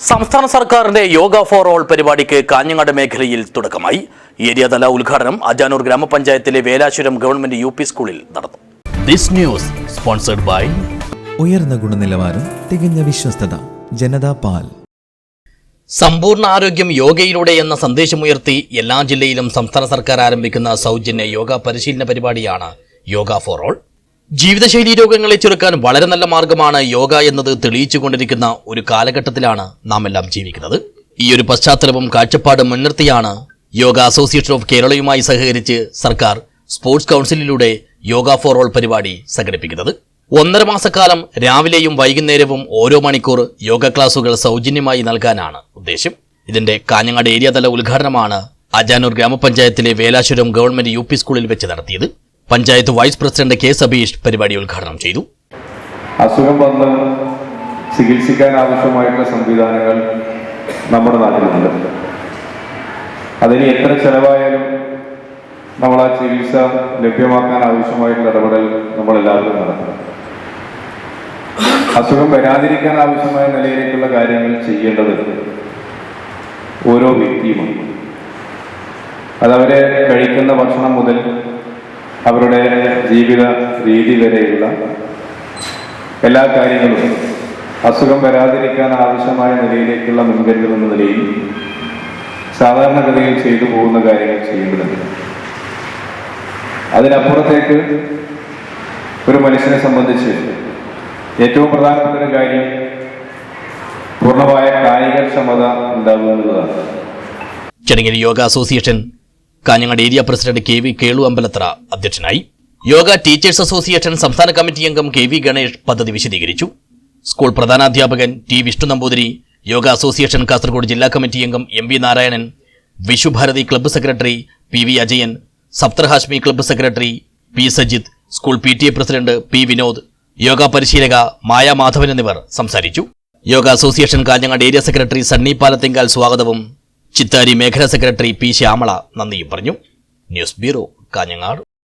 സംസ്ഥാന സർക്കാരിന്റെ yoga for all പരിപാടിക്ക് കാഞ്ഞങ്ങാട് മേഖലയിൽ തുടക്കമായി. ഏരിയതല ഉദ്ഘാടനം അജാനൂർ ഗ്രാമപഞ്ചായത്തിലെ വേലാശ്വരം ഗവൺമെന്റ് യു പി സ്കൂളിൽ നടന്നു. ദിസ് ന്യൂസ് സ്പോൺസർഡ് ബൈ ഉയർന്ന ഗുണനിലവാരം തികഞ്ഞ വിശ്വസ്തത ജനതാ പാൽ. സമ്പൂർണ ആരോഗ്യം യോഗയിലൂടെ എന്ന സന്ദേശമുയർത്തി എല്ലാ ജില്ലയിലും സംസ്ഥാന സർക്കാർ ആരംഭിക്കുന്ന സൗജന്യ യോഗ പരിശീലന പരിപാടിയാണ് യോഗ ഫോർ ഓൾ. ജീവിതശൈലി രോഗങ്ങളെ ചെറുക്കാൻ വളരെ നല്ല മാർഗമാണ് യോഗ എന്നത് തെളിയിച്ചു കൊണ്ടിരിക്കുന്ന ഒരു കാലഘട്ടത്തിലാണ് നാം എല്ലാം ജീവിക്കുന്നത്. ഈ ഒരു പശ്ചാത്തലവും കാഴ്ചപ്പാടും മുൻനിർത്തിയാണ് യോഗ അസോസിയേഷൻ ഓഫ് കേരളയുമായി സഹകരിച്ച് സർക്കാർ സ്പോർട്സ് കൗൺസിലിലൂടെ യോഗ ഫോർ ഓൾ പരിപാടി സംഘടിപ്പിക്കുന്നത്. ഒന്നര മാസക്കാലം രാവിലെയും വൈകുന്നേരവും ഓരോ മണിക്കൂർ യോഗ ക്ലാസുകൾ സൗജന്യമായി നൽകാനാണ് ഉദ്ദേശം. ഇതിന്റെ കാഞ്ഞങ്ങാട് ഏരിയ തല ഉദ്ഘാടനമാണ് അജാനൂർ ഗ്രാമപഞ്ചായത്തിലെ വേലാശ്വരം ഗവൺമെന്റ് യു സ്കൂളിൽ വെച്ച് നടത്തിയത്. Panchayat vice president K Sabeesh പരിപാടി ഉദ്ഘാടനം ചെയ്തു. അസുഖം വന്ന് ചികിത്സിക്കാൻ ആവശ്യമായിട്ടുള്ള സംവിധാനങ്ങൾ നമ്മുടെ നാട്ടിലുണ്ട്. അതിന് എത്ര ചെലവായാലും നമ്മൾ ആ ചികിത്സ ലഭ്യമാക്കാൻ ആവശ്യമായിട്ടുള്ള ഇടപെടൽ നമ്മളെല്ലാവരും നടത്തണം. അസുഖം വരാതിരിക്കാൻ ആവശ്യമായ നിലയിലേക്കുള്ള കാര്യങ്ങൾ ചെയ്യേണ്ടത് ഓരോ വ്യക്തിയുമാണ്. അതവരെ കഴിക്കുന്ന ഭക്ഷണം മുതൽ അവരുടെ ജീവിത രീതി വരെയുള്ള എല്ലാ കാര്യങ്ങളും അസുഖം വരാതിരിക്കാൻ ആവശ്യമായ നിലയിലേക്കുള്ള മുൻകരുതൽ എന്ന നിലയിൽ സാധാരണഗതിയിൽ ചെയ്തു പോകുന്ന കാര്യങ്ങൾ ചെയ്യേണ്ടതുണ്ട് അതിനപ്പുറത്തേക്ക് ഒരു മനുഷ്യനെ സംബന്ധിച്ച് ഏറ്റവും പ്രധാനപ്പെട്ട ഒരു കാര്യം പൂർണമായ കായികക്ഷമത ഉണ്ടാകുക എന്നുള്ളതാണ്. ചടങ്ങിൽ yoga association Kanhangad area president K V Kelu Ambalathara അധ്യക്ഷനായി. യോഗ ടീച്ചേഴ്സ് അസോസിയേഷൻ സംസ്ഥാന കമ്മിറ്റി അംഗം കെ വി ഗണേഷ് പദ്ധതി വിശദീകരിച്ചു. സ്കൂൾ പ്രധാനാധ്യാപകൻ ടി വിഷ്ണു നമ്പൂതിരി യോഗ അസോസിയേഷൻ കാസർഗോഡ് ജില്ലാ കമ്മിറ്റി അംഗം M V Narayanan Vishubharathi club secretary P V Ajayan Saptharashmi club secretary P Sajith school P T A president P Vinod yoga പരിശീലക മായ മാധവൻ എന്നിവർ സംസാരിച്ചു. Yoga association Kanhangad area secretary Sunny Palathinkal സ്വാഗതവും ചിത്താരി മേഖലാ secretary P Shyamala നന്ദിയും പറഞ്ഞു. News bureau Kanhangad.